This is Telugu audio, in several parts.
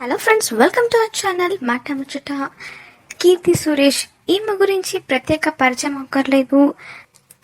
Hello friends welcome to our channel మాట ముచ్చట కీర్తి సురేష్ ఈమె గురించి ప్రత్యేక పరిచయం అక్కర్లేదు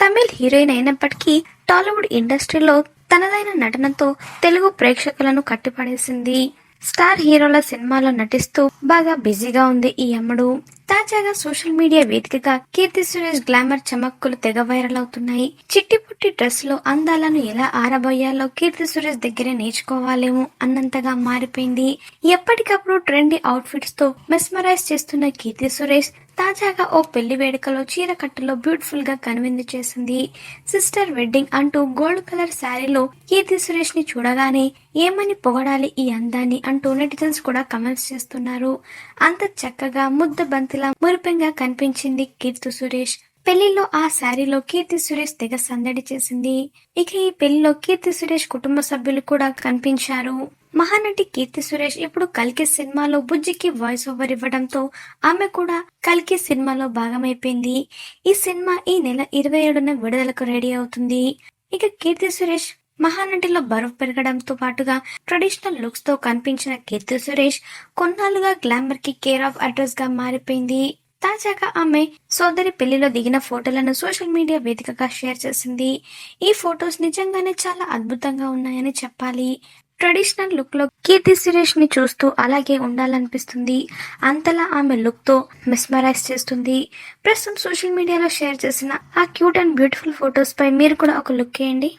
తమిళ్ హీరోయిన్ అయినప్పటికీ టాలీవుడ్ ఇండస్ట్రీలో తనదైన నటనతో తెలుగు ప్రేక్షకులను కట్టిపడేసింది. స్టార్ హీరోల సినిమాలో నటిస్తూ బాగా బిజీగా ఉంది ఈ అమ్మడు. తాజాగా సోషల్ మీడియా వేదికగా కీర్తి సురేష్ గ్లామర్ చమక్కులు తెగ వైరల్ అవుతున్నాయి. చిట్టి పుట్టి డ్రెస్లో అందాలను ఎలా ఆరబోయాలో కీర్తి సురేష్ దగ్గరే నేర్చుకోవాలేమో అన్నంతగా మారిపోయింది. ఎప్పటికప్పుడు ట్రెండీ అవుట్ఫిట్స్తో మెస్మరైజ్ చేస్తున్న కీర్తి సురేష్ తాజాగా ఓ పెళ్ళి వేడుకలో చీరకట్టులో బ్యూటిఫుల్గా కనువిందు చేసింది. సిస్టర్ వెడ్డింగ్ అంటూ గోల్డ్ కలర్ శారీలో కీర్తి సురేష్ని చూడగానే ఏమని పొగడాలి ఈ అందాన్ని అంటూ నెటిజన్స్ కూడా కమెంట్స్ చేస్తున్నారు. అంత చక్కగా ముద్ద బంతిలా మురిపెంగా కనిపించింది కీర్తి సురేష్. పెళ్ళిలో ఆ శారీలో కీర్తి సురేష్ తెగ సందడి చేసింది. ఇక ఈ పెళ్ళిలో కీర్తి సురేష్ కుటుంబ సభ్యులు కూడా కనిపించారు. మహానటి కీర్తి సురేష్ ఇప్పుడు కల్కి సినిమాలో బుజ్జికి వాయిస్ ఓవర్ ఇవ్వడంతో ఆమె కూడా కల్కి సినిమాలో భాగమైపోయింది. ఈ సినిమా ఈ నెల ఇరవై ఏడున విడుదలకు రెడీ అవుతుంది. ఇక కీర్తి సురేష్ మహానటిలో బరువు పెరగడంతో పాటుగా ట్రెడిషనల్ లుక్స్తో కనిపించిన కీర్తి సురేష్ కొన్నాళ్ళుగా గ్లామర్కి కేర్ ఆఫ్ అడ్రస్గా మారిపోయింది. తాజాగా ఆమె సోదరి పెళ్ళిలో దిగిన ఫోటోలను సోషల్ మీడియా వేదికగా షేర్ చేసింది. ఈ ఫొటోస్ నిజంగానే చాలా అద్భుతంగా ఉన్నాయని చెప్పాలి. ట్రెడిషనల్ లుక్లో కీర్తి సురేష్ని చూస్తూ అలాగే ఉండాలనిపిస్తుంది. అంతలా ఆమె లుక్తో మెస్మరైజ్ చేస్తుంది. ప్రస్తుతం సోషల్ మీడియాలో షేర్ చేసిన ఆ క్యూట్ అండ్ బ్యూటిఫుల్ ఫొటోస్ పై మీరు కూడా ఒక లుక్ వేయండి.